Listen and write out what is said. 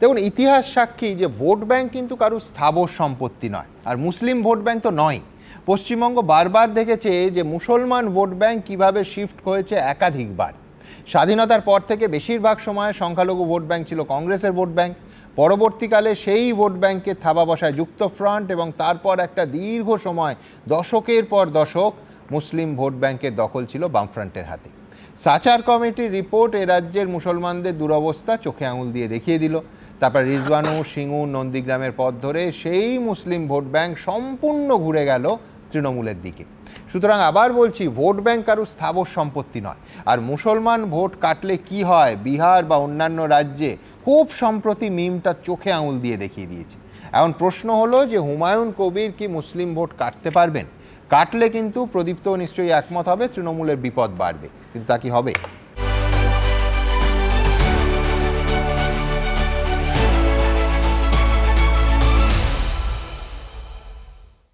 দেখুন, ইতিহাস সাক্ষী যে ভোট ব্যাংক কিন্তু কারুর স্থাবর সম্পত্তি নয়, আর মুসলিম ভোট ব্যাংক তো নয় পশ্চিমবঙ্গ বারবার দেখেছে যে মুসলমান ভোট ব্যাংক কীভাবে শিফট হয়েছে একাধিকবার। স্বাধীনতার পর থেকে বেশিরভাগ সময় সংখ্যালঘু ভোট ব্যাংক ছিল কংগ্রেসের ভোট ব্যাংক। পরবর্তীকালে সেই ভোট ব্যাংকে থাবা বসায় যুক্ত ফ্রন্ট এবং তারপর একটা দীর্ঘ সময়, দশকের পর দশক, মুসলিম ভোট ব্যাংকের দখল ছিল বামফ্রন্টের হাতে। সাচার কমিটির রিপোর্ট এ রাজ্যের মুসলমানদের দুরবস্থা চোখে আঙুল দিয়ে দেখিয়ে দিল। তারপর রিজওয়ানু সিঙ্গু নন্দীগ্রামের পথ ধরে সেই মুসলিম ভোট ব্যাংক সম্পূর্ণ ঘুরে গেল তৃণমূলের দিকে। সুতরাং আবার বলছি, ভোট ব্যাংক কারও স্থাবর সম্পত্তি নয়। আর মুসলমান ভোট কাটলে কি হয়? বিহার বা অন্যান্য রাজ্যে খুব সম্প্রতি মিমটা চোখে আঙুল দিয়ে দেখিয়ে দিয়েছে। এখন প্রশ্ন হলো যে, হুমায়ুন কবির কি মুসলিম ভোট কাটতে পারবেন? কাটলে কিন্তু প্রদীপ্ত নিশ্চয়ই একমত হবে, তৃণমূলের বিপদ বাড়বে। কিন্তু তা কি হবে?